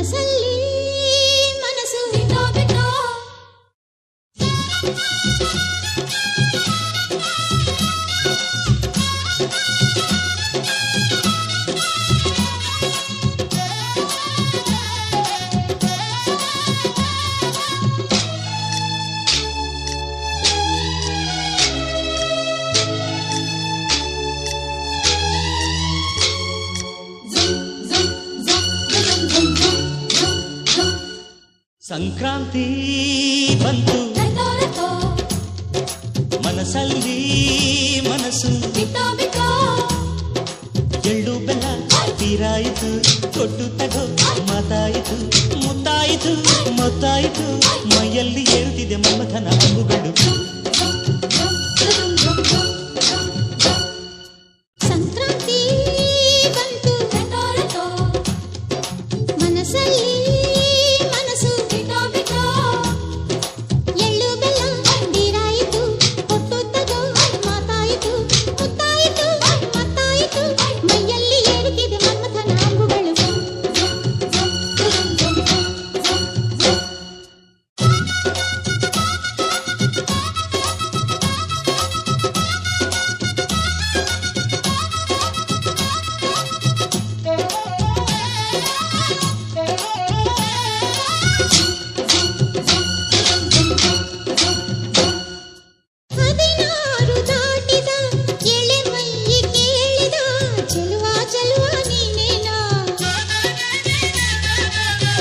ಮನಸ್ಸಲ್ಲಿ ಮನಸ್ಸು ಬಿಟ್ಟೋ ಬಿಟ್ಟೋ ಸಂಕ್ರಾಂತಿ ಬಂತು ರತ್ತೋ ರತ್ತೋ ಮನಸ್ಸಲ್ಲಿ ಮನಸ್ಸು ಬಿಟ್ಟೋ ಬಿಟ್ಟೋ ಎಳ್ಳು ಬೆಲ್ಲ ತೀರಾಯಿತು ಕೊಟ್ಟು ತಗೋ ಮಾತಾಯಿತು ಮುತ್ತಾಯಿತು ಮೊತ್ತಾಯಿತು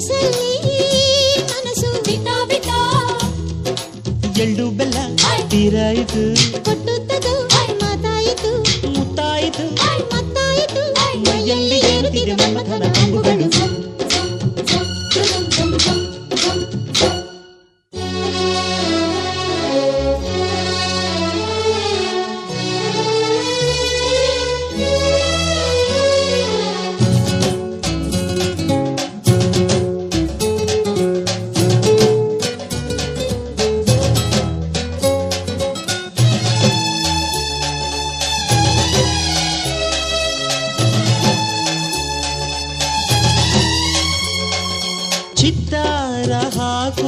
ಮನಸ್ಸಲ್ಲಿ ಮನಸ್ಸು ಬಿಟ್ಟೋ ಬಿಟ್ಟೋ ಎಳ್ಳು ಬೆಲ್ಲ ತೀರಾಯಿತು ಕೊಟ್ಟು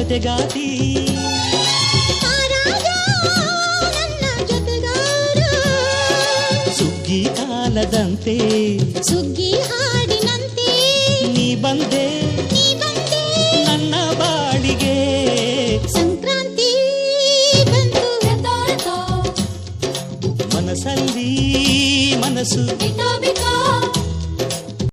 ಜೊತೆಗಾತಿ ಮಹಾರಾಜ ನನ್ನ ಜೊತೆಗಾರ ಸುಗ್ಗಿ ಕಾಲದಂತೆ ಸುಗ್ಗಿ ಹಾಡಿನಂತೆ ನೀ ಬಂದೆ ನೀ ಬಂದೆ ನನ್ನ ಬಾಳಿಗೆ ಸಂಕ್ರಾಂತಿ ಬಂತು ಮನಸ್ಸಲ್ಲಿ ಮನಸ್ಸು ಬಿಟ್ಟ